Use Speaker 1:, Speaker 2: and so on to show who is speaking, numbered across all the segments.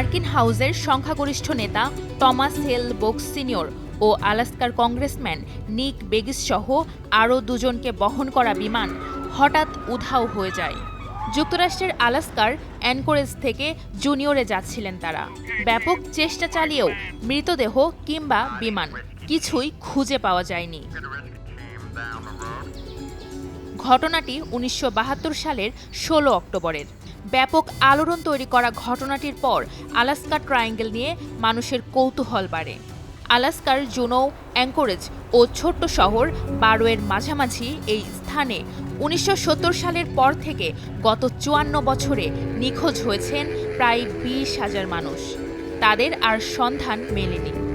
Speaker 1: Green হাউসের সংখ্যাগরিষ্ঠ নেতা টমাস হেল বোক্স সিনিয়র ও আলাস্কার কংগ্রেসম্যান নিক বেগিস সহ আরও দুজনকে বহন করা বিমান হঠাৎ উধাও হয়ে যায়। যুক্তরাষ্ট্রের আলাস্কার অ্যানকোরেজ থেকে জুনিয়রে যাচ্ছিলেন তারা। ব্যাপক চেষ্টা চালিয়েও মৃতদেহ কিংবা বিমান কিছুই খুঁজে পাওয়া যায়নি। ঘটনাটি উনিশশো বাহাত্তর সালের ষোলো অক্টোবরের। ব্যাপক আলোড়ন তৈরি করা ঘটনাটির পর আলাস্কা ট্রায়াঙ্গেল নিয়ে মানুষের কৌতূহল বাড়ে। আলাস্কার জুনো, অ্যাঙ্কোরেজ ও ছোট্ট শহর বারোয়ের মাঝামাঝি এই স্থানে উনিশশো সত্তর সালের পর থেকে গত চুয়ান্ন বছরে নিখোঁজ হয়েছেন প্রায় বিশ হাজার মানুষ। তাদের আর সন্ধান মেলেনি।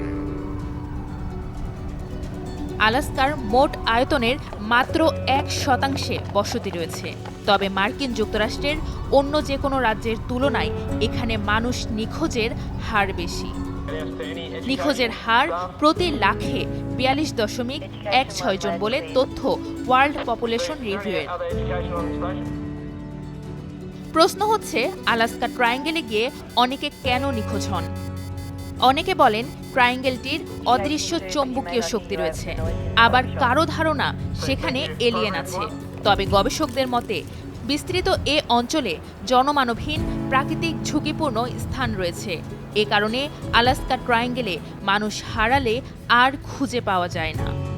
Speaker 1: আলাস্কার মোট আয়তনের মাত্র এক শতাংশে বসতি রয়েছে। তবে মার্কিন যুক্তরাষ্ট্রের অন্য যে কোনো রাজ্যের তুলনায় এখানে মানুষ নিখোঁজের হার বেশি। নিখোঁজের হার প্রতি লাখে বিয়াল্লিশ দশমিক এক ছয় জন বলে তথ্য ওয়ার্ল্ড পপুলেশন রিভিউয়ের। প্রশ্ন হচ্ছে, আলাস্কা ট্রায়াঙ্গেলে গিয়ে অনেকে কেন নিখোঁজ হন? অনেকে বলেন ট্রায়াঙ্গেলটির অদৃশ্য চৌম্বকীয় শক্তি রয়েছে। আবার কারও ধারণা সেখানে এলিয়েন আছে। তবে গবেষকদের মতে, বিস্তৃত এ অঞ্চলে জনমানবহীন প্রাকৃতিক ঝুঁকিপূর্ণ স্থান রয়েছে। এ কারণে আলাস্কা ট্রায়াঙ্গেলে মানুষ হারালে আর খুঁজে পাওয়া যায় না।